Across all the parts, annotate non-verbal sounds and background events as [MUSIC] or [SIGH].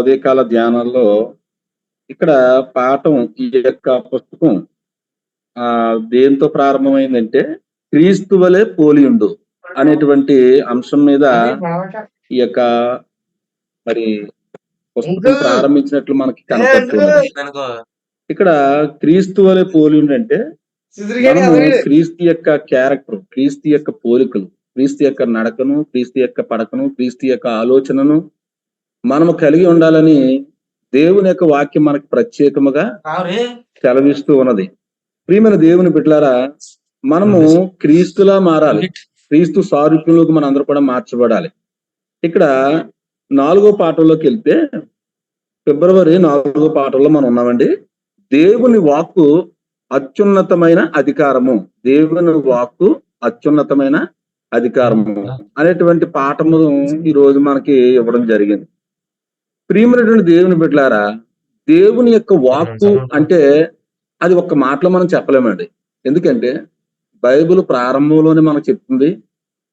ఉదయకాల ధ్యానాల్లో ఇక్కడ పాఠం ఈ యొక్క పుస్తకం ఆ దేంతో ప్రారంభమైందంటే క్రీస్తు వలె పోలియుండు అనేటువంటి అంశం మీద ఈ యొక్క మరి పుస్తకం ప్రారంభించినట్లు మనకి కనపడుతుంది. ఇక్కడ క్రీస్తు వలె పోలియుండు అంటే క్రీస్తు యొక్క క్యారెక్టర్ క్రీస్తు యొక్క పోలికలు క్రీస్తు యొక్క నడకను క్రీస్తు యొక్క పడకను క్రీస్తు యొక్క ఆలోచనను మనము కలిగి ఉండాలని దేవుని యొక్క వాక్యం మనకు ప్రత్యేకముగా సెలవిస్తూ ఉన్నది. ప్రియమైన దేవుని బిడ్డలారా మనము క్రీస్తులా మారాలి. క్రీస్తు సారూప్యంలోకి మన అందరూ కూడా మార్చబడాలి. ఇక్కడ నాలుగో పాఠంలోకి వెళ్తే ఫిబ్రవరి నాలుగో పాఠంలో మనం ఉన్నామండి. దేవుని వాక్కు అత్యున్నతమైన అధికారము. దేవుని వాక్కు అత్యున్నతమైన అధికారము అనేటువంటి పాఠము ఈ రోజు మనకి ఇవ్వడం జరిగింది. ప్రియమైనటువంటి దేవుని బిడ్డలారా దేవుని యొక్క వాక్కు అంటే అది ఒక్క మాటలో మనం చెప్పలేమండి. ఎందుకంటే బైబిల్ ప్రారంభంలోనే మనకు చెప్తుంది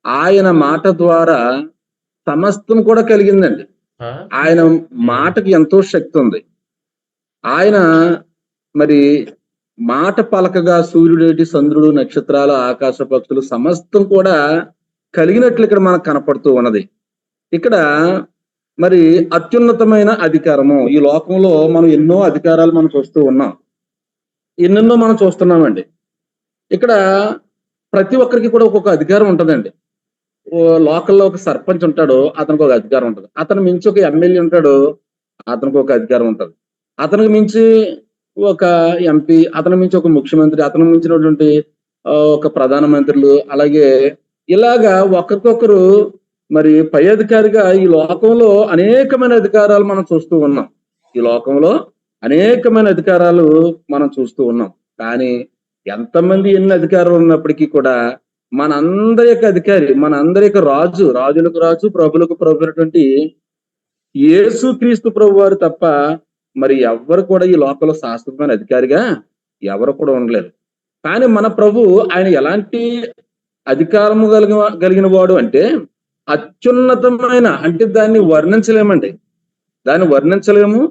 ఆయన మాట ద్వారా సమస్తం కూడా కలిగిందండి. ఆయన మాటకి ఎంతో శక్తి ఉంది. ఆయన మరి మాట పలకగా సూర్యుడేటి చంద్రుడు నక్షత్రాలు ఆకాశ పక్షులు సమస్తం కూడా కలిగినట్లు ఇక్కడ మనకు కనపడుతూ ఉన్నది. ఇక్కడ మరి అత్యున్నతమైన అధికారము. ఈ లోకంలో మనం ఎన్నో అధికారాలు మనం చూస్తూ ఉన్నాం. ఎన్నెన్నో మనం చూస్తున్నామండి. ఇక్కడ ప్రతి ఒక్కరికి కూడా ఒక్కొక్క అధికారం ఉంటుందండి. ఓ లోకల్లో ఒక సర్పంచ్ ఉంటాడు అతనికి ఒక అధికారం ఉంటుంది. అతను మించి ఒక ఎమ్మెల్యే ఉంటాడు అతనికి ఒక అధికారం ఉంటుంది. అతనికి మించి ఒక ఎంపీ అతని మించి ఒక ముఖ్యమంత్రి అతను మించినటువంటి ఒక ప్రధానమంత్రులు అలాగే ఇలాగా ఒకరికొకరు మరి పై అధికారిగా ఈ లోకంలో అనేకమైన అధికారాలు మనం చూస్తూ ఉన్నాం. ఈ లోకంలో అనేకమైన అధికారాలు మనం చూస్తూ ఉన్నాం. కానీ ఎంతమంది ఎన్ని అధికారాలు ఉన్నప్పటికీ కూడా మన అందరి యొక్క అధికారి మన అందరి యొక్క రాజు రాజులకు రాజు ప్రభులకు ప్రభు అయినటువంటి యేసు క్రీస్తు ప్రభు వారు తప్ప మరి ఎవ్వరు కూడా ఈ లోకంలో శాశ్వతమైన అధికారిగా ఎవరు కూడా ఉండలేరు కానీ మన ప్రభు ఆయన ఎలాంటి అధికారము కలిగిన కలిగిన వాడు అంటే అత్యున్నతమైన అంటే దాన్ని వర్ణించలేమండి. దాన్ని వర్ణించలేము.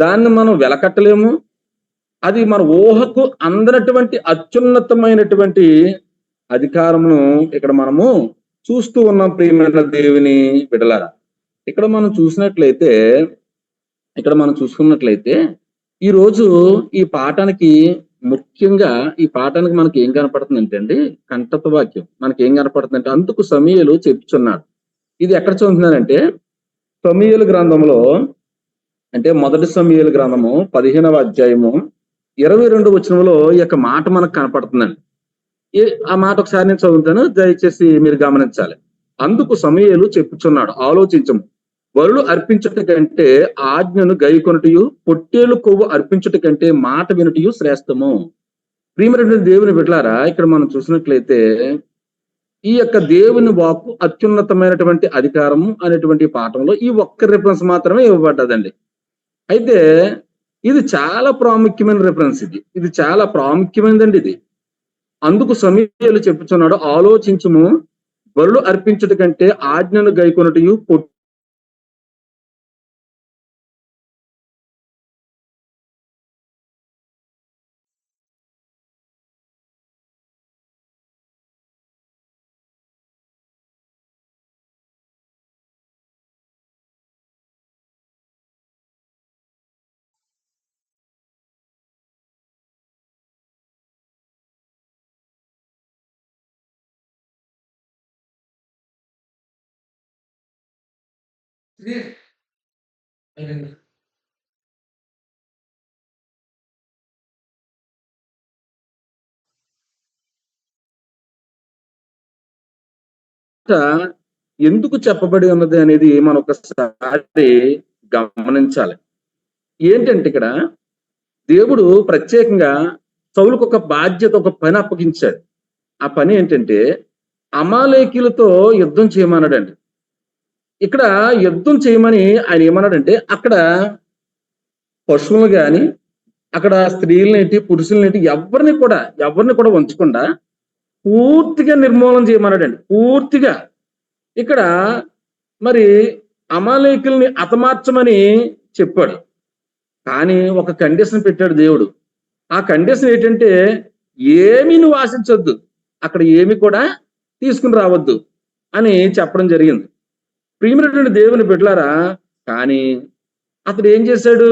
దాన్ని మనం వెలకట్టలేము. అది మన ఊహకు అందనటువంటి అత్యున్నతమైనటువంటి అధికారమును ఇక్కడ మనము చూస్తూ ఉన్నాం ప్రియమైన దేవుని విడలారా ఇక్కడ మనం చూసినట్లయితే ఇక్కడ మనం చూసుకున్నట్లయితే ఈ రోజు ఈ పాఠానికి ముఖ్యంగా ఈ పాఠానికి మనకి ఏం కనపడుతుంది అంటే అండి కంఠత వాక్యం మనకి ఏం కనపడుతుంది అంటే అందుకు సమీయలు చెప్తున్నాడు ఇది ఎక్కడ చూస్తున్నానంటే సమీయలు గ్రంథంలో అంటే మొదటి సమీయలు గ్రంథము పదిహేనవ అధ్యాయము ఇరవై రెండు వచనంలో ఈ యొక్క మాట మనకు కనపడుతుందండి. ఏ- ఆ మాట ఒకసారి నేను చదువుతాను దయచేసి మీరు గమనించాలి. అందుకు సమయలు చెప్పుచున్నాడు. ఆలోచించము. బరులు అర్పించుట కంటే ఆజ్ఞను గైకొనుటయు పొట్టేలు కొవ్వు అర్పించుట కంటే మాట వినుటయు శ్రేష్టము. ప్రియమైనటువంటి దేవుని బిడ్డలారా ఇక్కడ మనం చూసినట్లయితే ఈ యొక్క దేవుని వాక్కు అత్యున్నతమైనటువంటి అధికారము అనేటువంటి పాఠంలో ఈ ఒక్క రిఫరెన్స్ మాత్రమే ఇవ్వబడ్డదండి. అయితే ఇది చాలా ప్రాముఖ్యమైన రిఫరెన్స్ ఇది. ఇది చాలా ప్రాముఖ్యమైనదండి ఇది. అందుకు సమీపలు చెప్పుచున్నాడు ఆలోచించము బరులు అర్పించుట కంటే ఆజ్ఞను గైకొనుటయు ఎందుకు చెప్పబడి ఉన్నది అనేది మనం ఒకసారి గమనించాలి. ఏంటంటే ఇక్కడ దేవుడు ప్రత్యేకంగా సౌలుకు ఒక బాధ్యత ఒక పని అప్పగించాడు. ఆ పని ఏంటంటే అమాలేకీలతో యుద్ధం చేయమన్నాడండి. ఇక్కడ యుద్ధం చేయమని ఆయన ఏమన్నాడంటే అక్కడ పశువులు గాని అక్కడ స్త్రీలనేటి పురుషులనేటి ఎవరిని కూడా ఎవరిని కూడా ఉంచకుండా పూర్తిగా నిర్మూలన చేయమన్నాడండి. పూర్తిగా. ఇక్కడ మరి అమాలేకుల్ని అతమార్చమని చెప్పాడు. కానీ ఒక కండిషన్ పెట్టాడు దేవుడు. ఆ కండిషన్ ఏంటంటే ఏమీ నువ్వు ఆశించొద్దు. అక్కడ ఏమి కూడా తీసుకుని రావద్దు అని చెప్పడం జరిగింది. ప్రియమైనటువంటి దేవుని బిడ్డలారా కానీ అతడు ఏం చేశాడు?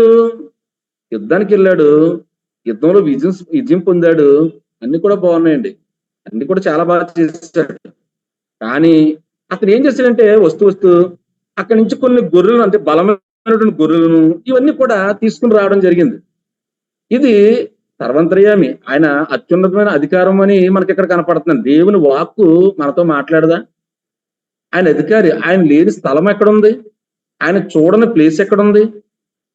యుద్ధానికి వెళ్ళాడు. యుద్ధంలో విజయం విజయం పొందాడు. అన్ని కూడా బాగున్నాయండి. అన్ని కూడా చాలా బాగా చేశాడు. కానీ అతను ఏం చేశాడంటే వస్తూ వస్తూ అక్కడి నుంచి కొన్ని గొర్రెలను అంటే బలమైనటువంటి గొర్రెలను ఇవన్నీ కూడా తీసుకుని రావడం జరిగింది. ఇది సర్వంతర్యామి. ఆయన అత్యున్నతమైన అధికారం అని మనకి ఇక్కడ కనపడుతుంది. దేవుని వాక్కు మనతో మాట్లాడదా? ఆయన అధికారి ఆయన లేని స్థలం ఎక్కడుంది? ఆయన చూడని ప్లేస్ ఎక్కడుంది?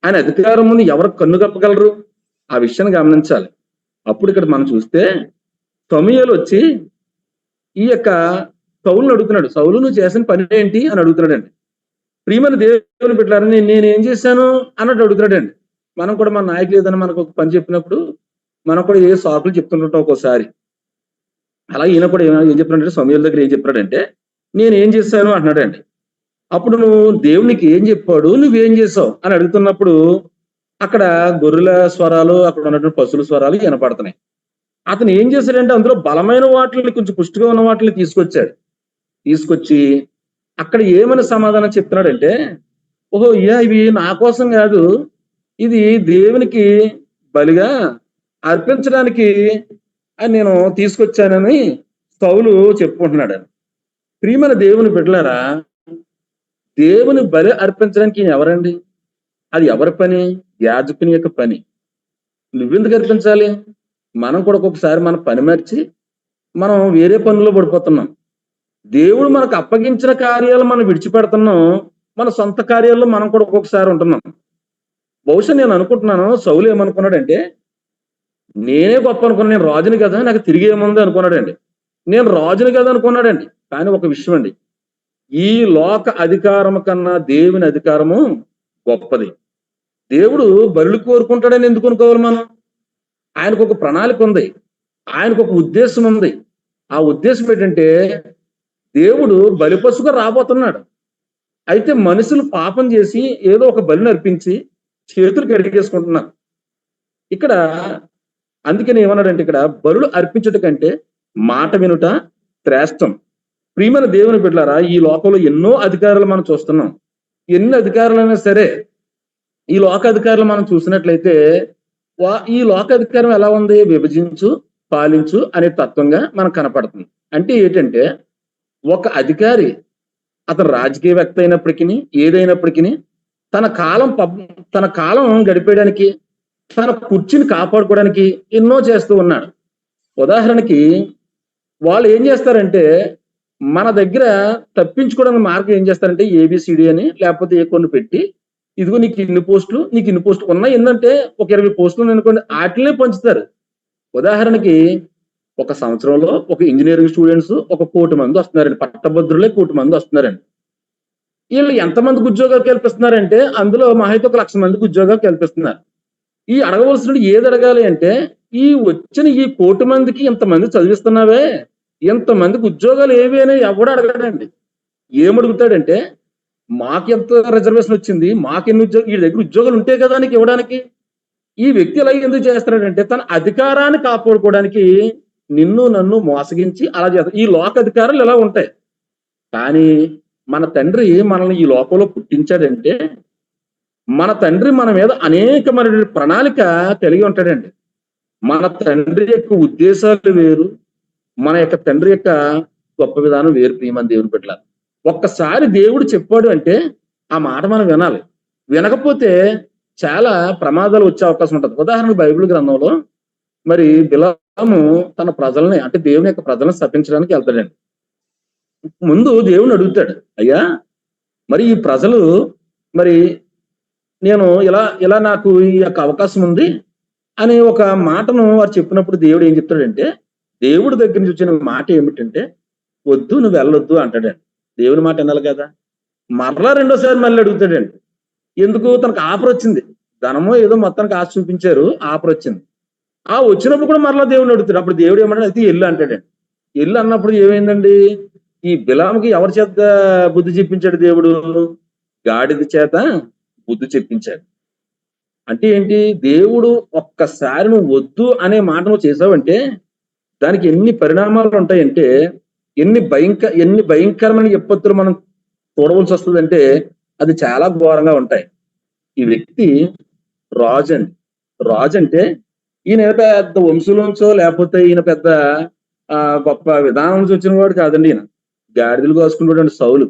ఆయన అధికారం ముందు ఎవరు కన్ను కప్పగలరు? ఆ విషయాన్ని గమనించాలి. అప్పుడు ఇక్కడ మనం చూస్తే సమయాలు వచ్చి ఈ యొక్క సౌలును అడుగుతున్నాడు. సౌలు నువ్వు చేసిన పని ఏంటి? అని అడుగుతున్నాడండి. ప్రియమైన దేవుని పెట్టారని నేను ఏం చేశాను అన్నట్టు అడుగుతున్నాడండి. మనం కూడా మన నాయకులు ఏదైనా మనకు ఒక పని చెప్పినప్పుడు మనం కూడా ఏ సాకులు చెప్తుంటాం ఒక్కోసారి. అలా ఈయన కూడా ఏం చెప్పినాడంటే సమయాల దగ్గర ఏం చెప్పాడంటే నేను ఏం చేశాను అంటున్నాడండి అప్పుడు నువ్వు దేవునికి ఏం చెప్పాడు? నువ్వేం చేసావు అని అడుగుతున్నప్పుడు అక్కడ గొర్రెల స్వరాలు అక్కడ ఉన్నటువంటి పశువుల స్వరాలు వినపడుతున్నాయి. అతను ఏం చేశాడంటే అందులో బలమైన వాటిని కొంచెం పుష్టిగా ఉన్న వాటిని తీసుకొచ్చాడు. తీసుకొచ్చి అక్కడ ఏమని సమాధానం చెప్తున్నాడంటే ఓహో ఇయా ఇవి నా కోసం కాదు. ఇది దేవునికి బలిగా అర్పించడానికి అని నేను తీసుకొచ్చానని సౌలు చెప్పుకుంటున్నాడు. ప్రియమైన దేవుని బిడ్డలారా దేవుని బలి అర్పించడానికి ఎవరండి? అది ఎవరి పని? యాజకుని యొక్క పని. నువ్వెందుకు అర్పించాలి? మనం కూడా ఒక్కొక్కసారి మన పని మర్చి మనం వేరే పనుల్లో పడిపోతున్నాం. దేవుడు మనకు అప్పగించిన కార్యాలు మనం విడిచిపెడుతున్నాం. మన సొంత కార్యాల్లో మనం కూడా ఒక్కొక్కసారి ఉంటున్నాం. బహుశా నేను అనుకుంటున్నాను సౌలు ఏమనుకున్నాడంటే నేనే గొప్ప అనుకున్నాను నేను రాజుని కదా నాకు తిరిగి ఏముంది అనుకున్నాడండి. నేను రాజుని కదా అనుకున్నాడండి. కానీ ఒక విషయం అండి ఈ లోక అధికారం కన్నా దేవుని అధికారము గొప్పది. దేవుడు బరులు కోరుకుంటాడని ఎందుకు అనుకోవాలి మనం? ఆయనకు ఒక ప్రణాళిక ఉంది. ఆయనకు ఒక ఉద్దేశం ఉంది. ఆ ఉద్దేశం ఏంటంటే దేవుడు బలిపశుగా రాబోతున్నాడు. అయితే మనుషులు పాపం చేసి ఏదో ఒక బలిని అర్పించి చేతులు కడిగేసుకుంటున్నారు. ఇక్కడ అందుకని ఏమన్నాడంటే ఇక్కడ బరులు అర్పించుట కంటే మాట వినుట శ్రేష్టం. ప్రియమైన దేవుని పెట్టారా ఈ లోకంలో ఎన్నో అధికారులు మనం చూస్తున్నాం. ఎన్ని అధికారులైనా సరే ఈ లోక అధికారులు మనం చూసినట్లయితే వా- ఈ లోక అధికారం ఎలా ఉంది? విభజించు పాలించు అనే తత్వంగా మనకు కనపడుతుంది. అంటే ఏంటంటే ఒక అధికారి అతను రాజకీయవేత్త అయినప్పటికీ ఏదైనప్పటికీ తన కాలం పబ్- తన కాలం గడిపేయడానికి తన కుర్చీని కాపాడుకోవడానికి ఎన్నో చేస్తూ ఉన్నాడు. ఉదాహరణకి వాళ్ళు ఏం చేస్తారంటే మన దగ్గర తప్పించుకోవడానికి మార్గం ఏం చేస్తారంటే ఏబిసిడి అని లేకపోతే ఏ కొన్ని పెట్టి ఇదిగో నీకు ఇన్ని పోస్టులు నీకు ఇన్ని పోస్టులు ఉన్నాయి. ఏంటంటే ఒక ఇరవై పోస్టులు అనుకోండి వాటినే పంచుతారు. ఉదాహరణకి ఒక సంవత్సరంలో ఒక ఇంజనీరింగ్ స్టూడెంట్స్ ఒక కోటి మంది వస్తున్నారండి. పట్టభద్రులే కోటి మంది వస్తున్నారండి. వీళ్ళు ఎంతమందికి ఉద్యోగాలు కల్పిస్తున్నారంటే అందులో మహైతే ఒక లక్ష మందికి ఉద్యోగాలు కల్పిస్తున్నారు. ఈ అడగవలసిన ఏది అడగాలి అంటే ఈ వచ్చిన ఈ కోటి మందికి ఇంతమంది చదివిస్తున్నావే. ఇంతమందికి ఉద్యోగాలు ఏవి అని ఎవడు అడగడండి. ఏమడుగుతాడంటే మాకు ఎంత రిజర్వేషన్ వచ్చింది మాకెన్ని ఉద్యోగం ఈ దగ్గర ఉద్యోగాలు ఉంటే కదా నీకు ఇవ్వడానికి. ఈ వ్యక్తి అలా ఎందుకు చేస్తున్నాడంటే తన అధికారాన్ని కాపాడుకోవడానికి నిన్ను నన్ను మోసగించి అలా చేస్తాడు ఈ లోక అధికారాలు ఇలా ఉంటాయి. కానీ మన తండ్రి మనల్ని ఈ లోకంలో పుట్టించాడంటే మన తండ్రి మన మీద అనేకమైన ప్రణాళిక కలిగి ఉంటాడండి. మన తండ్రి యొక్క ఉద్దేశాలు వేరు మన యొక్క తండ్రి యొక్క గొప్ప విధానం వేరు ప్రియమని దేవుని బిడ్డల. ఒక్కసారి దేవుడు చెప్పాడు అంటే ఆ మాట మనం వినాలి. వినకపోతే చాలా ప్రమాదాలు వచ్చే అవకాశం ఉంటుంది. ఉదాహరణకు బైబిల్ గ్రంథంలో మరి బిలాము తన ప్రజల్ని అంటే దేవుని యొక్క ప్రజలను శపించడానికి వెళ్తాడండి. ముందు దేవుని అడుగుతాడు అయ్యా మరి ఈ ప్రజలు మరి నేను ఇలా ఇలా నాకు ఈ యొక్క అవకాశం ఉంది అనే ఒక మాటను వారు చెప్పినప్పుడు దేవుడు ఏం చెప్తాడంటే దేవుడి దగ్గర నుంచి వచ్చిన మాట ఏమిటంటే వద్దు నువ్వు వెళ్ళొద్దు అంటాడండి. దేవుని మాట వినాలి కదా? మరలా రెండోసారి మళ్ళీ అడుగుతాడండి. ఎందుకు? తనకు ఆఫర్ వచ్చింది. ధనమో ఏదో మొత్తానికి ఆశ చూపించారు ఆఫర్ వచ్చింది. ఆ వచ్చినప్పుడు కూడా మరలా దేవుడిని అడుగుతాడు. అప్పుడు దేవుడు ఏమంటాడు? అయితే ఎల్లు అంటాడండి. ఎల్లు అన్నప్పుడు ఏమైందండి? ఈ బిలాంకి ఎవరి చేత బుద్ధి చెప్పించాడు దేవుడు? గాడిద చేత బుద్ధి చెప్పించాడు. అంటే ఏంటి? దేవుడు ఒక్కసారి నువ్వు వద్దు అనే మాట నువ్వు చేసావంటే దానికి ఎన్ని పరిణామాలు ఉంటాయంటే ఎన్ని భయంకర ఎన్ని భయంకరమైన విపత్తులు మనం చూడవలసి వస్తుందంటే అది చాలా ఘోరంగా ఉంటాయి. ఈ వ్యక్తి రాజు అండి రాజు అంటే ఈయన పెద్ద వంశంలోంచో లేకపోతే ఈయన పెద్ద ఆ గొప్ప విధానం నుంచి వచ్చిన వాడు కాదండి ఈయన. గాడిదలు కోసుకున్నటువంటి సౌలు.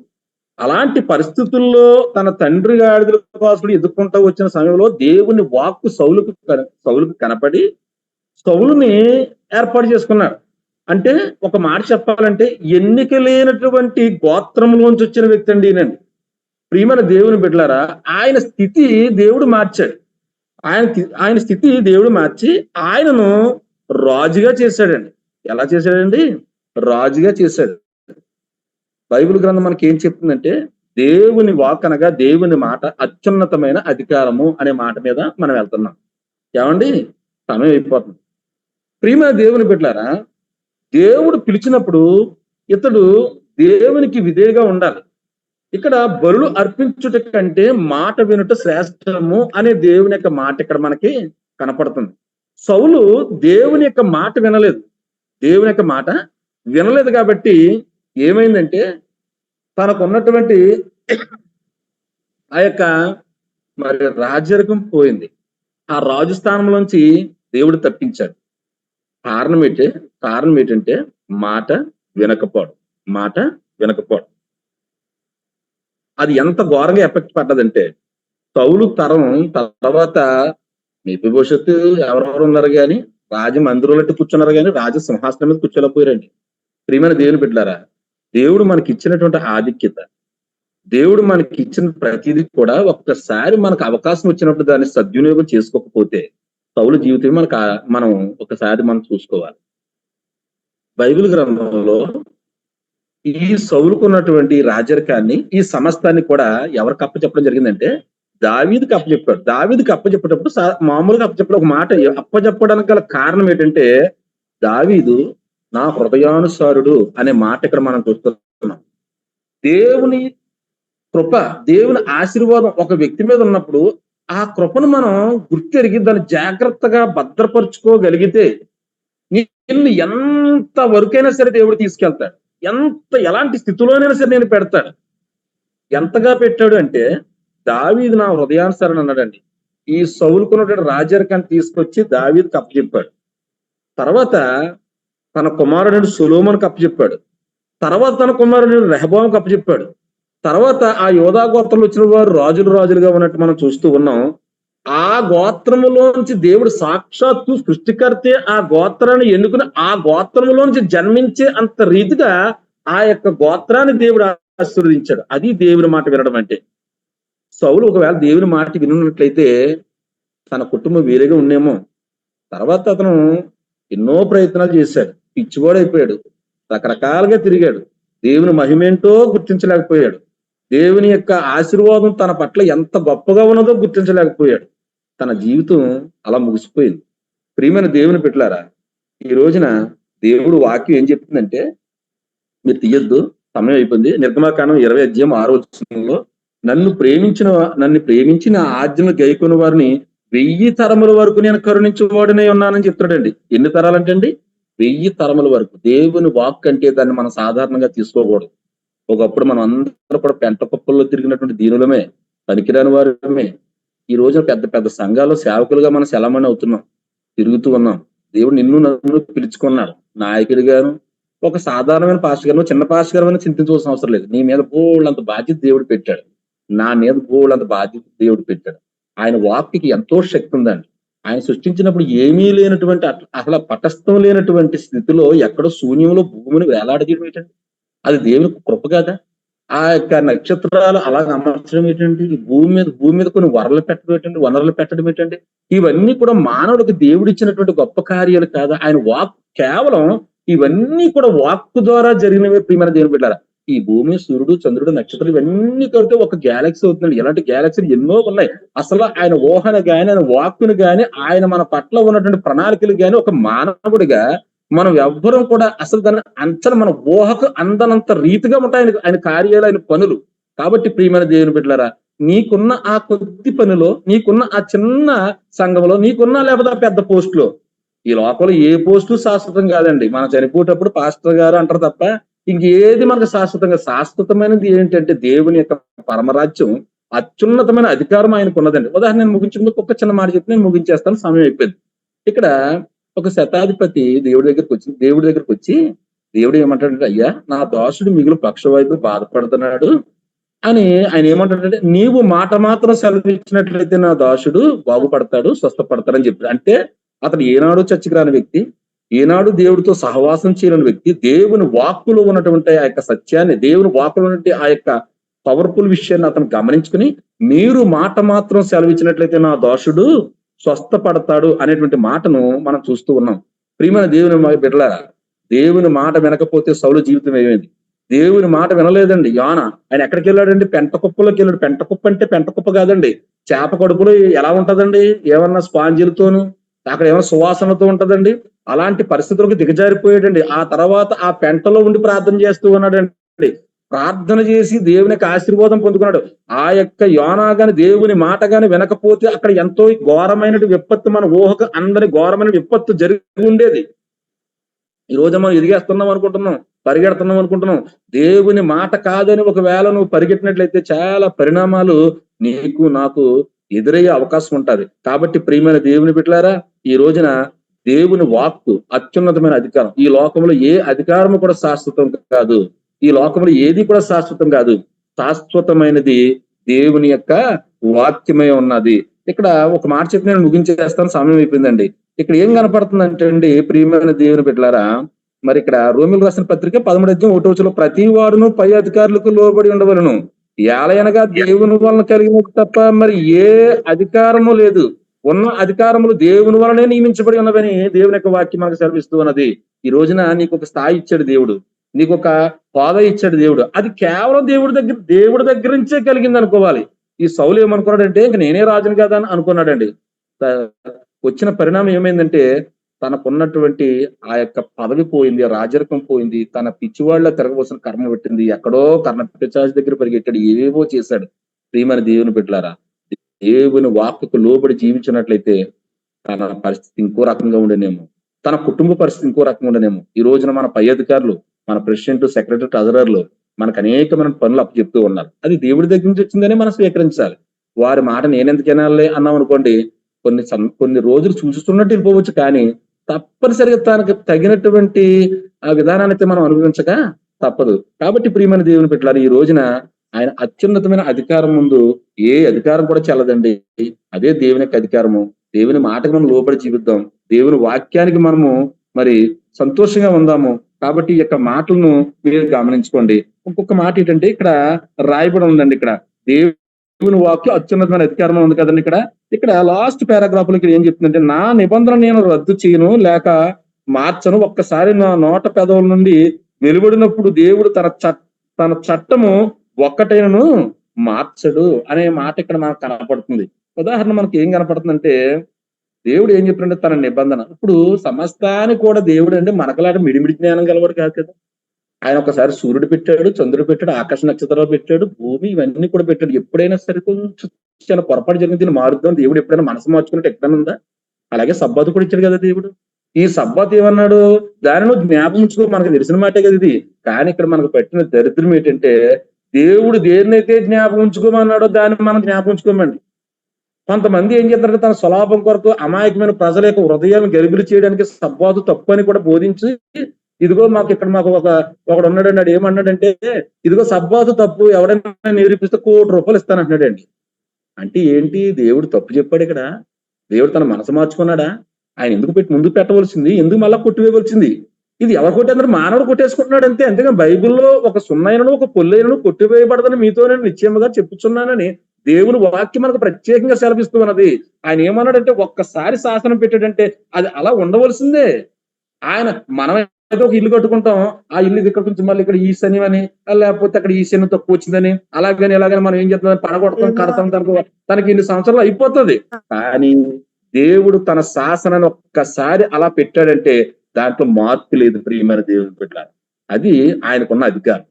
అలాంటి పరిస్థితుల్లో తన తండ్రి గాడిదలు కోసం ఎదుర్కొంటూ వచ్చిన సమయంలో దేవుని వాక్కు సౌలుకు సౌలుకు కనపడి సౌలుని ఏర్పాటు చేసుకున్నాడు. అంటే ఒక మాట చెప్పాలంటే ఎన్నిక లేనటువంటి గోత్రంలోంచి వచ్చిన వ్యక్తి అండి ఈయనండి. ప్రియమైన దేవుని బిడ్డలారా ఆయన స్థితి దేవుడు మార్చాడు. ఆయన ఆయన స్థితి దేవుడు మార్చి ఆయనను రాజుగా చేశాడండి. ఎలా చేశాడండి? రాజుగా చేశాడు. బైబిల్ గ్రంథం మనకి ఏం చెప్తుందంటే దేవుని వాకనగా దేవుని మాట అత్యున్నతమైన అధికారము అనే మాట మీద మనం వెళ్తున్నాం. ఏమండి? సమయం అయిపోతుంది. ప్రియమైన దేవుని బిడ్డారా దేవుడు పిలిచినప్పుడు ఇతడు దేవునికి విధేయగా ఉండాలి. ఇక్కడ బరులు అర్పించుట కంటే మాట వినుట శ్రేష్టము అనే దేవుని యొక్క మాట ఇక్కడ మనకి కనపడుతుంది. సౌలు దేవుని యొక్క మాట వినలేదు. దేవుని యొక్క మాట వినలేదు కాబట్టి ఏమైందంటే తనకు ఉన్నటువంటి ఆ యొక్క మరి రాజ్యరకం పోయింది. ఆ రాజు స్థానంలోంచి దేవుడు తప్పించాడు. కారణం ఏంటి? కారణం ఏంటంటే మాట వినకపోవడం. మాట వినకపోవడం. అది ఎంత ఘోరంగా ఎఫెక్ట్ పడ్డదంటే సౌలు తరం తర్వాత మీపి భవిష్యత్తు ఎవరెవరు ఉన్నారు కానీ రాజ మందిరంలో కూర్చున్నారు కానీ రాజ సింహాసనం మీద కూర్చోలేకపోయారండి. ప్రియమైన దేవుని బిడ్డారా దేవుడు మనకి ఇచ్చినటువంటి ఆధిక్యత దేవుడు మనకి ఇచ్చిన ప్రతిదీ కూడా ఒక్కసారి మనకు అవకాశం వచ్చినప్పుడు దాన్ని సద్వినియోగం చేసుకోకపోతే సౌలు జీవితం మనకు మనం ఒకసారి మనం చూసుకోవాలి. బైబిల్ గ్రంథంలో ఈ సౌలుకున్నటువంటి రాజరికాన్ని ఈ సమస్తాన్ని కూడా ఎవరికి అప్పచెప్పడం జరిగిందంటే దావీదికి అప్పచెప్పాడు. దావీదికి అప్పచెప్పేటప్పుడు మామూలుగా అప్పచెప్పడం ఒక మాట అప్పచెప్పడానికి గల కారణం ఏంటంటే దావీదు నా హృదయానుసారుడు అనే మాట ఇక్కడ మనం చూస్తున్నాం. దేవుని కృప దేవుని ఆశీర్వాదం ఒక వ్యక్తి మీద ఉన్నప్పుడు ఆ కృపను మనం గుర్తెరిగి దాన్ని జాగ్రత్తగా భద్రపరుచుకోగలిగితే నిన్ను ఎంత వరకైనా సరే దేవుడు తీసుకెళ్తాడు. ఎంత ఎలాంటి స్థితిలోనైనా సరే నేను పెడతాడు. ఎంతగా పెట్టాడు అంటే దావీది నా హృదయానుసరణ అన్నాడండి. ఈ సౌలుకున్నటువంటి రాజరికాన్ని తీసుకొచ్చి దావీదికి అప్పచెప్పాడు తర్వాత తన కుమారుడు సులోమన్కి అప్పచెప్పాడు తర్వాత తన కుమారుడు రెహబాంకి అప్పచెప్పాడు తర్వాత ఆ యోధా గోత్రంలో వచ్చిన వారు రాజులు రాజులుగా ఉన్నట్టు మనం చూస్తూ ఉన్నాం. ఆ గోత్రములోంచి దేవుడు సాక్షాత్తు సృష్టికర్తే ఆ గోత్రాన్ని ఎన్నుకుని ఆ గోత్రములోంచి జన్మించే అంత రీతిగా ఆ యొక్క గోత్రాన్ని దేవుడు ఆశీర్వదించాడు. అది దేవుని మాట వినడం అంటే. సౌలు ఒకవేళ దేవుని మాట వినున్నట్లయితే తన కుటుంబం వేరేగా ఉండేమో తర్వాత అతను ఎన్నో ప్రయత్నాలు చేశాడు. పిచ్చివాడైపోయాడు. రకరకాలుగా తిరిగాడు. దేవుని మహిమేంటో గుర్తించలేకపోయాడు. దేవుని యొక్క ఆశీర్వాదం తన పట్ల ఎంత గొప్పగా ఉన్నదో గుర్తించలేకపోయాడు. తన జీవితం అలా ముగిసిపోయింది. ప్రియమైన దేవుని పెట్టలారా ఈ రోజున దేవుడు వాక్యం ఏం చెప్తుందంటే మీరు తీయొద్దు సమయం అయిపోయింది. నిర్గమాకాండం ఇరవై అధ్యాయం ఆరో వచనంలో నన్ను ప్రేమించిన నన్ను ప్రేమించి నా ఆజ్ఞను గైకున్న వారిని వెయ్యి తరముల వరకు నేను కరుణించేవాడినే ఉన్నానని చెప్తున్నాడండి. ఎన్ని తరాలంటే అండి వెయ్యి తరముల వరకు. దేవుని వాక్ అంటే దాన్ని మనం సాధారణంగా తీసుకోకూడదు. ఒకప్పుడు మనం అందరూ కూడా పెంట కుప్పల్లో తిరిగినటువంటి దీనులమే పనికిరాని వారమే. ఈ రోజున పెద్ద పెద్ద సంఘాల్లో సేవకులుగా మనం సెలమని అవుతున్నాం తిరుగుతూ ఉన్నాం. దేవుడు నిన్ను నన్ను పిలుచుకున్నాడు. నాయకుడిగాను ఒక సాధారణమైన పాస్టర్ గారు చిన్న పాస్టర్ గారు చింతించవలసిన అవసరం లేదు. నీ మీద బోళ్ళంత బాధ్యత దేవుడు పెట్టాడు. నా మీద బోళ్ళంత బాధ్యత దేవుడు పెట్టాడు. ఆయన వాక్కి ఎంతో శక్తి ఉందండి. ఆయన సృష్టించినప్పుడు ఏమీ లేనటువంటి అసలు పటస్థం లేనటువంటి స్థితిలో ఎక్కడో శూన్యంలో భూమిని వేలాడదీయడం ఏంటండి? అది దేవుని కృప కదా. ఆ యొక్క నక్షత్రాలు అలా అమర్చడం ఏంటండి ఈ భూమి మీద భూమి మీద కొన్ని వరలు పెట్టడం ఏంటండి వనరులు పెట్టడం ఏంటండి ఇవన్నీ కూడా మానవుడికి దేవుడు ఇచ్చినటువంటి గొప్ప కార్యాలు కాదా. ఆయన వాక్ కేవలం ఇవన్నీ కూడా వాక్ ద్వారా జరిగినవి ప్రియమైన దేవుని పెట్టారా ఈ భూమి సూర్యుడు చంద్రుడు నక్షత్రాలు ఇవన్నీ కలిపి ఒక గ్యాలక్సీ అవుతుందండి. ఇలాంటి గ్యాలక్సీలు ఎన్నో ఉన్నాయి. అసలు ఆయన ఊహను గాని ఆయన వాక్కును గాని ఆయన మన పట్ల ఉన్నటువంటి ప్రణాళికలు గాని ఒక మానవుడిగా మనం ఎవ్వరం కూడా అసలు దాన్ని అంచనా మన ఊహకు అందనంత రీతిగా ఉంటాయి ఆయన ఆయన కార్యాలు ఆయన పనులు. కాబట్టి ప్రియమైన దేవుని బిడ్డలారా నీకున్న ఆ కొద్ది పనిలో నీకున్న ఆ చిన్న సంఘంలో నీకున్న లేకపోతే ఆ పెద్ద పోస్ట్లో ఈ లోపల ఏ పోస్టు శాశ్వతం కాదండి. మనం చనిపోయేటప్పుడు పాస్టర్ గారు అంటారు తప్ప ఇంకేది మనకు శాశ్వతంగా శాశ్వతమైనది ఏంటంటే దేవుని యొక్క పరమరాజ్యం అత్యున్నతమైన అధికారం ఆయనకు ఉన్నదండి ఉదాహరణ నేను ముగించుకుంటూ ఒక చిన్న మాట చెప్తే నేను ముగించేస్తాను సమయం అయిపోయింది. ఇక్కడ ఒక శతాధిపతి దేవుడి దగ్గరకు వచ్చి దేవుడి దగ్గరికి వచ్చి దేవుడు ఏమంటాడంటే అయ్యా నా దాసుడు మిగులు పక్షవైపు బాధపడుతున్నాడు అని ఆయన ఏమంటాడంటే నీవు మాట మాత్రం సెలవిచ్చినట్లయితే నా దాసుడు బాగుపడతాడు స్వస్థపడతాడని చెప్పాడు. అంటే అతను ఏనాడు చర్చికి రాని వ్యక్తి ఏనాడు దేవుడితో సహవాసం చేయని వ్యక్తి దేవుని వాక్కులో ఉన్నటువంటి ఆ యొక్క సత్యాన్ని దేవుని వాక్కులో ఉన్నటువంటి ఆ యొక్క పవర్ఫుల్ విషయాన్ని అతను గమనించుకుని మీరు మాట మాత్రం సెలవిచ్చినట్లయితే నా దోషుడు స్వస్థపడతాడు అనేటువంటి మాటను మనం చూస్తూ ఉన్నాం. ప్రియమైన దేవుని మా బిడ్డలారా దేవుని మాట వినకపోతే సౌలు జీవితం ఏమైంది? దేవుని మాట వినలేదండి. యోన ఆయన ఎక్కడికి వెళ్ళాడండి? పెంట కుప్పలోకి వెళ్ళాడు. పెంట కుప్ప అంటే పెంట కుప్ప కాదండి. చేప కడుపులో ఎలా ఉంటదండి? ఏమన్నా స్పాంజిలతోను అక్కడ ఏమైనా సువాసనతో ఉంటదండి? అలాంటి పరిస్థితులకు దిగజారిపోయాడండి. ఆ తర్వాత ఆ పెంటలో ఉండి ప్రార్థన చేస్తూ ఉన్నాడండి. ప్రార్థన చేసి దేవునికి ఆశీర్వాదం పొందుకున్నాడు. ఆ యొక్క యోనా గాని దేవుని మాట గాని వినకపోతే అక్కడ ఎంతో ఘోరమైన విపత్తు మన ఊహకు అందరి ఘోరమైన విపత్తు జరిగి ఉండేది. ఈ రోజు మనం ఎదిగేస్తున్నాం అనుకుంటున్నాం పరిగెడుతున్నాం అనుకుంటున్నాం. దేవుని మాట కాదని ఒకవేళ నువ్వు పరిగెట్టినట్లయితే చాలా పరిణామాలు నీకు నాకు ఎదురయ్యే అవకాశం ఉంటది. కాబట్టి ప్రియమైన దేవుని బిట్లారా ఈ రోజున దేవుని వాక్కు అత్యున్నతమైన అధికారం. ఈ లోకంలో ఏ అధికారము కూడా శాశ్వతం కాదు. ఈ లోకంలో ఏది కూడా శాశ్వతం కాదు. శాశ్వతమైనది దేవుని యొక్క వాక్యమే ఉన్నది. ఇక్కడ ఒక మాట చెప్పి నేను ముగించేస్తాను. సమయం అయిపోయిందండి. ఇక్కడ ఏం కనపడుతుందంటే అండి ప్రియమైన దేవుని బిడ్డలారా మరి ఇక్కడ రోమిల్ రాసిన పత్రిక పదమూడు అధ్యాయం ఒకటో వచ్చులో ప్రతి వాడును పై అధికారులకు లోబడి ఉండవలను. ఏలయనగా దేవుని వలన కలిగిన తప్ప మరి ఏ అధికారము లేదు. ఉన్న అధికారములు దేవుని వలనే నియమించబడి ఉన్నవని దేవుని యొక్క వాక్యం మనకు సెలవిస్తూ ఉన్నది. ఈ రోజున నీకు ఒక స్థాయి ఇచ్చాడు దేవుడు. నీకు ఒక హోదా ఇచ్చాడు దేవుడు. అది కేవలం దేవుడి దగ్గర దేవుడి దగ్గర నుంచే కలిగింది అనుకోవాలి. ఈ సౌలు ఏమనుకున్నాడంటే ఇంక నేనే రాజుని కదా అని అనుకున్నాడండి. వచ్చిన పరిణామం ఏమైందంటే తనకున్నటువంటి ఆ యొక్క పదవి పోయింది రాజరికం పోయింది తన పిచ్చివాళ్ళ తిరగబోసిన కర్మ పెట్టింది ఎక్కడో కర్ణ పిచాచి దగ్గర పరిగెట్టాడు ఏవేవో చేశాడు. ప్రియమైన దేవుని బిడ్డలారా దేవుని వాక్కు లోబడి జీవించినట్లయితే తన పరిస్థితి ఇంకో రకంగా ఉండనేమో. తన కుటుంబ పరిస్థితి ఇంకో రకంగా ఉండనేమో. ఈ రోజున మన పై అధికారులు మన ప్రెసిడెంట్ సెక్రటరీ ట్రెజరర్లు మనకు అనేకమైన పనులు అప్పచెప్తూ ఉన్నారు. అది దేవుడి దగ్గర నుంచి వచ్చిందని మనం స్వీకరించాలి. వారి మాట నేనెందుకు వినాలి అన్నాం అనుకోండి కొన్ని సం- కొన్ని రోజులు చూస్తున్నట్టు వెళ్ళిపోవచ్చు కానీ తప్పనిసరిగా తనకు తగినటువంటి ఆ విధానాన్ని అయితే మనం అనుభవించక తప్పదు. కాబట్టి ప్రియమైన దేవుని పెట్టాలి ఈ రోజున ఆయన అత్యున్నతమైన అధికారం ముందు ఏ అధికారం కూడా చెల్లదండి. అదే దేవుని యొక్క అధికారము. దేవుని మాటకు మనం లోబడి జీవిద్దాం. దేవుని వాక్యానికి మనము మరి సంతోషంగా ఉందాము. కాబట్టి ఈ యొక్క మాటలను మీరు గమనించుకోండి. ఇంకొక మాట ఏంటంటే ఇక్కడ రాయబడి ఉందండి ఇక్కడ. దేవుని వాక్యం అత్యున్నతమైన అధికారం ఉంది కదండి ఇక్కడ. ఇక్కడ లాస్ట్ పారాగ్రాఫ్లో ఇక్కడ ఏం చెప్తుందంటే నా నిబంధన నేను రద్దు చేయను లేక మార్చను. ఒక్కసారి నా నోట పెదవుల నుండి వెలువడినప్పుడు దేవుడు తన తన చట్టము ఒక్కటైనను మార్చడు అనే మాట ఇక్కడ మనకు కనపడుతుంది. ఉదాహరణ మనకి ఏం కనపడుతుందంటే దేవుడు ఏం చెప్పాడంటే తన నిబంధన. ఇప్పుడు సమస్తానికి కూడా దేవుడు అంటే మనకలాంటి మిడిమిడి జ్ఞానం గలవాడు కాదు కదా. ఆయన ఒకసారి సూర్యుడు పెట్టాడు చంద్రుడు పెట్టాడు ఆకాశ నక్షత్రాలు పెట్టాడు భూమి ఇవన్నీ కూడా పెట్టాడు. ఎప్పుడైనా సరే కొంచెం చాలా పొరపాటు జరిగింది దీన్ని మారుద్దాం. దేవుడు ఎప్పుడైనా మనసు మార్చుకున్నట్టు ఎక్కడైనా ఉందా? అలాగే సబ్బాతు కూడా ఇచ్చాడు కదా దేవుడు. ఈ సబ్బాత్ ఏమన్నాడు? దానిని నువ్వు జ్ఞాపకం ఉంచుకో. మనకు తెలిసిన మాటే కదా ఇది. కానీ ఇక్కడ మనకు పెట్టిన దరిద్రం ఏంటంటే దేవుడు దేన్నైతే జ్ఞాపకం ఉంచుకోమన్నాడో దాన్ని మనం జ్ఞాపకం ఉంచుకోమండి. కొంతమంది ఏం చేస్తారంటే తన స్వలాభం కొరకు అమాయకమైన ప్రజల యొక్క హృదయాలను గరిబిలు చేయడానికి సబ్బాదు తప్పు అని కూడా బోధించి ఇదిగో మాకు ఇక్కడ మాకు ఒక ఒకడు ఉన్నాడు అన్నాడు ఏమన్నాడంటే ఇదిగో సబ్బాదు తప్పు ఎవడైనా నిరూపిస్తే కోటి రూపాయలు ఇస్తానంటున్నాడండి. అంటే ఏంటి? దేవుడు తప్పు చెప్పాడు ఇక్కడ. దేవుడు తన మనసు మార్చుకున్నాడా? ఆయన ఎందుకు పెట్టి ముందు పెట్టవలసింది ఎందుకు మళ్ళా కొట్టివేయవలసింది? ఇది ఎవరు కొట్టేందరూ? మానవుడు కొట్టేసుకుంటున్నాడు అంతే. అంతేగా బైబిల్లో ఒక సున్నైనను ఒక పొల్లైనను కొట్టివేయబడదని మీతో నేను నిశ్చయముగా చెప్పుచున్నానని దేవుని వాక్యం మనకు ప్రత్యేకంగా సెలవిస్తూ ఉన్నది. ఆయన ఏమన్నాడంటే ఒక్కసారి శాసనం పెట్టాడంటే అది అలా ఉండవలసిందే. ఆయన మనం ఏదో ఒక ఇల్లు కట్టుకుంటాం. ఆ ఇల్లు ఇక్కడ కొంచెం మళ్ళీ ఇక్కడ ఈ శని అని లేకపోతే అక్కడ ఈ శని తక్కువ వచ్చిందని అలాగని ఎలాగని మనం ఏం చేస్తాం పడగొడతాం కడతాం తనకు. తనకి ఇన్ని సంవత్సరాలు అయిపోతుంది. కానీ దేవుడు తన శాసనాన్ని ఒక్కసారి అలా పెట్టాడంటే దాంట్లో మార్పు లేదు ప్రియమైన దేవుని బిడ్డ అది ఆయనకున్న అధికారం.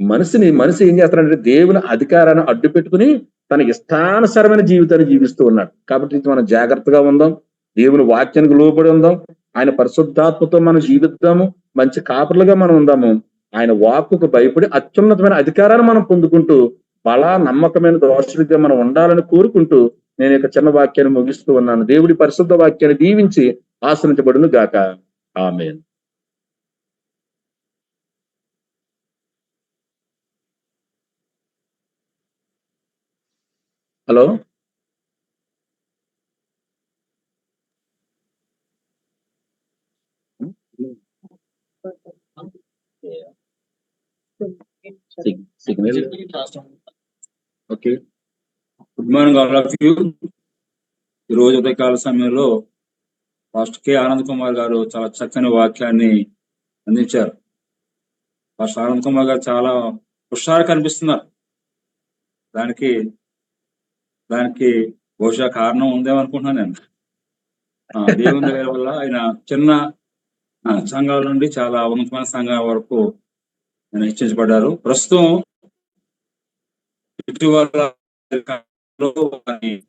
మనిషిని మనిషి ఏం చేస్తాడంటే దేవుని అధికారాన్ని అడ్డు పెట్టుకుని తన ఇష్టానుసరమైన జీవితాన్ని జీవిస్తూ ఉన్నాడు. కాబట్టి మనం జాగ్రత్తగా ఉందాం. దేవుని వాక్యానికి లోబడి ఉందాం. ఆయన పరిశుద్ధాత్మతో మనం జీవిద్దాము. మంచి కాపర్లుగా మనం ఉందాము. ఆయన వాక్కుకు భయపడి అత్యున్నతమైన అధికారాన్ని మనం పొందుకుంటూ బలా నమ్మకమైన దోషుడిగా మనం ఉండాలని కోరుకుంటూ నేను యొక్క చిన్న వాక్యాన్ని ముగిస్తూ ఉన్నాను. దేవుడి పరిశుద్ధ వాక్యాన్ని దీవించి ఆశ్రయించబడును గాక. ఆమె hello? Signal okay good morning all of you ఈ రోజు ఉదయకాల సమయంలో పాస్టర్ కె. ఆనంద్ కుమార్ గారు చాలా చక్కని వాక్యాన్ని అందించారు. పాస్టర్ ఆనంద్ కుమార్ గారు చాలా హుషారు కనిపిస్తున్నారు. దానికి దానికి బహుశా కారణం ఉందేమో అనుకుంటున్నాను నేను. దేవుని దయ వల్ల ఆయన చిన్న సంఘాల నుండి చాలా ఉన్నతమైన సంఘాల వరకు ఆయన హెచ్చించబడ్డారు. ప్రస్తుతం ఇటీవల మెయిన్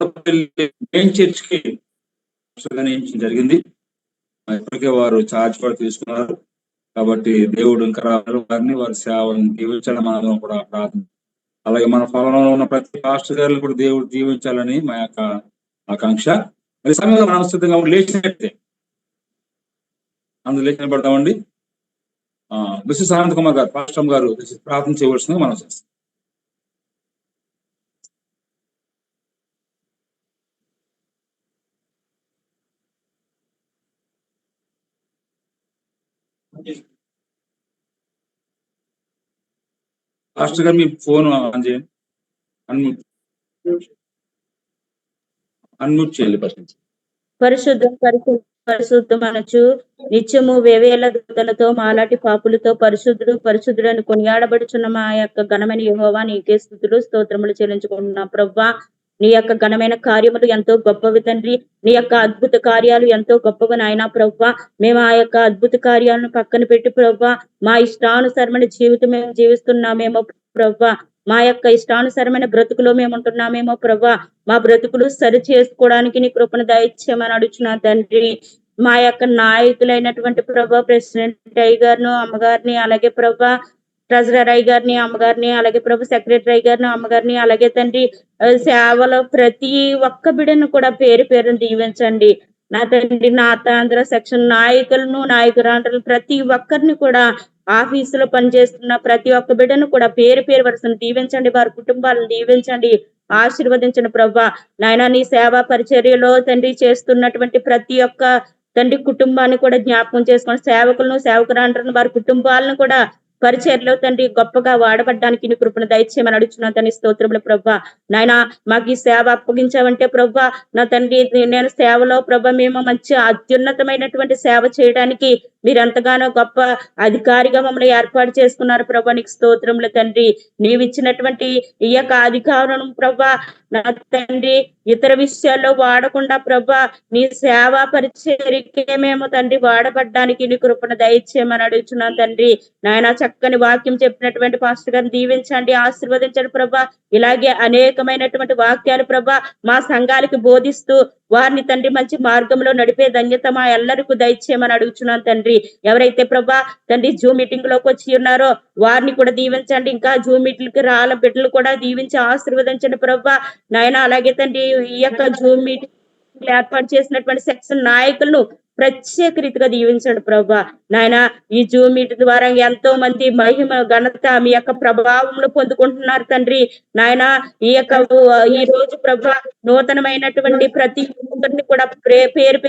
[LAUGHS] చర్చ్కి నియమించడం జరిగింది ఇప్పటికే వారు ఛార్జ్ కూడా తీసుకున్నారు. కాబట్టి దేవుడు ఇంకా రావాలి వారిని వారి సేవలను దీవించడం మనం కూడా ప్రార్థన అలాగే మన ఫలంలో ఉన్న ప్రతి పాస్టర్ గారిని కూడా దేవుడు జీవించాలని మా యొక్క ఆకాంక్ష. మరి సమయంలో మనం సిద్ధంగా లేచినట్టే అందులో లేచిన పడతామండి మిస్సెస్ ఆనంద్ కుమార్ గారు పాస్టర్ గారు ప్రార్థన చేయవలసిందిగా మనం చేస్తాం. పాస్టర్ గారు మీ ఫోన్ ఆన్ చేయండి అన్మ్యూట్ అన్మ్యూట్ చేయాలి ఫస్ట్ పరిశుద్ధం పరిశుద్ధం పరిశుద్ధం అనొచ్చు. నిత్యము వేవేల దూతలతో మాలాటి పాపులతో పరిశుద్ధుడు పరిశుద్ధుడని కొనియాడబడుచున్న మా యొక్క ఘనమైన యహోవా నీకే స్థుతులు స్తోత్రములు చెల్లించుకుంటున్నా. ప్రవ్వా నీ యొక్క ఘనమైన కార్యములు ఎంతో గొప్పవి తండ్రి. నీ యొక్క అద్భుత కార్యాలు ఎంతో గొప్పవి నాయన ప్రవ్వ. మేము ఆ యొక్క అద్భుత కార్యాలను పక్కన పెట్టి ప్రవ్వ మా ఇష్టానుసరమైన జీవితం మేము జీవిస్తున్నామేమో ప్రవ్వ. మా యొక్క ఇష్టానుసరమైన బ్రతుకులో మేము ఉంటున్నామేమో ప్రవ్వ. మా బ్రతుకులు సరి చేసుకోవడానికి నీ కృపను దయచేయమని అడుగుచున్నా తండ్రి. మా యొక్క నాయకులైనటువంటి ప్రభా ప్రెసిడెంట్ అయ్య గారిను అమ్మగారిని అలాగే ప్రభా ట్రెజరర్ అయ్య గారిని అమ్మగారిని అలాగే ప్రభు సెక్రటరీ అయ్య గారిని అమ్మగారిని అలాగే తండ్రి సేవలో ప్రతి ఒక్క బిడను కూడా పేరు పేరును దీవించండి. నా తండ్రి నా ఆంధ్ర సెక్షన్ నాయకులను నాయకురాండ్రులు ప్రతి ఒక్కరిని కూడా ఆఫీసులో పనిచేస్తున్న ప్రతి ఒక్క బిడ్డను కూడా పేరు పేరు వరుసను దీవించండి. వారి కుటుంబాలను దీవించండి. ఆశీర్వదించండి ప్రభా నాయన నీ సేవా పరిచర్యలో తండ్రి చేస్తున్నటువంటి ప్రతి ఒక్క తండ్రి కుటుంబాన్ని కూడా జ్ఞాపకం చేసుకొని సేవకులను సేవకురాండ్రులను వారి కుటుంబాలను కూడా పరిచర్లో తండ్రి గొప్పగా వాడబడ్డానికి నీ కృపణ దయచేయమని అడుగుతున్నా తండ్రి స్తోత్రములు ప్రభా. నాయన మాకు ఈ సేవ అప్పగించావంటే ప్రభా నా తండ్రి నేను సేవలో ప్రభ మేము మంచి అత్యున్నతమైనటువంటి సేవ చేయడానికి మీరు ఎంతగానో గొప్ప అధికారిగా మమ్మల్ని ఏర్పాటు చేసుకున్నారు ప్రభా. నీకు స్తోత్రములు తండ్రి. నీవిచ్చినటువంటి ఈ యొక్క అధికారం ప్రభా నా తండ్రి ఇతర విషయాల్లో వాడకుండా ప్రభా నీ సేవా పరిచర్యకే మేము తండ్రి వాడబడ్డానికి నీ కృపణ దయచేయమని అడుగుతున్నాను తండ్రి. నాయన చక్కని వాక్యం చెప్పినటువంటి పాస్టర్ గారిని దీవించండి ఆశీర్వదించండి ప్రభా. ఇలాగే అనేకమైనటువంటి వాక్యాలు ప్రభా మా సంఘాలకి బోధిస్తూ వారిని తండ్రి మంచి మార్గంలో నడిపే ధన్యత మా ఎల్లరికూ దయచేయమని అడుగుచున్నాను తండ్రి. ఎవరైతే ప్రభా తండ్రి జూమ్ మీటింగ్లోకి వచ్చి ఉన్నారో వారిని కూడా దీవించండి. ఇంకా జూమ్ మీటింగ్కి రాళ్ళ బిడ్డలు కూడా దీవించి ఆశీర్వదించండి ప్రభా. నాయన అలాగే తండ్రి ఈ యొక్క జూమ్ మీటింగ్ ఏర్పాటు చేసినటువంటి సెక్షన్ నాయకులను ప్రత్యేక రీతిగా దీవించండి ప్రభా. నాయన ఈ జూమ్ మీటింగ్ ద్వారా ఎంతో మంది మహిమ ఘనత మీ యొక్క ప్రభావంలో పొందుకుంటున్నారు తండ్రి. నాయన ఈ యొక్క ఈ రోజు ప్రభా నూతనమైనటువంటి ప్రతి ఒక్కరిని కూడా పేరు పేరు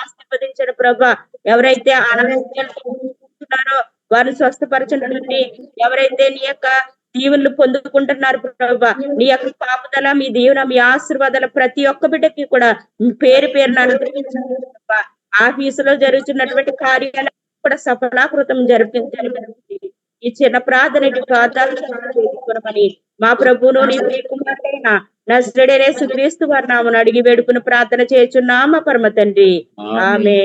ఆశీర్వదించడం ప్రభా. ఎవరైతే అనారోగ్యాలు వారిని స్వస్థపరచండి ఎవరైతే నీ యొక్క దీవెనలు పొందుకుంటున్నారు ప్రభా. నీ యొక్క పాపుదల మీ దీవెన మీ ఆశీర్వాదాల ప్రతి ఒక్క బిడ్డకి కూడా మీ పేరు పేరున అనుగ్రహించండి ప్రభా. ఆఫీసులో జరుగుతున్నటువంటి కార్యాలు కూడా సఫలాకృతం జరిపించండి. ఈ చిన్న ప్రార్థన చేసుకోమని మా ప్రభువును నీ ప్రియకుమారుడైన నజరేడనే సుక్రీస్తు వారి నామను అడిగి వేడుకుని ప్రార్థన చేయుచున్నామా పరమ తండ్రి? ఆమె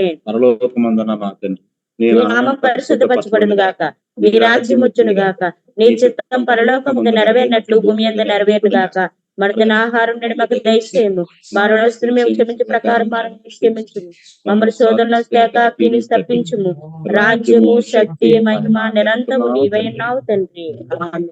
మా నామం పరిశుద్ధపరచబడును గాక. నీ రాజ్యం వచ్చును గాక. నీ చిత్తం పరలోకముందు నెరవేరినట్లు భూమి అందు నెరవేరును గాక మన ఆహారం నేడు మాకు దయచేయము. మా రుణస్తులు మేము క్షమించే ప్రకారం మనం క్షమించుము. మమ్మల్ని శోధనలో తేకాకిని తప్పించుము రాజ్యము శక్తి మహిమ నిరంతరము నీవై ఉన్నావు తండ్రి. ఆమేన్.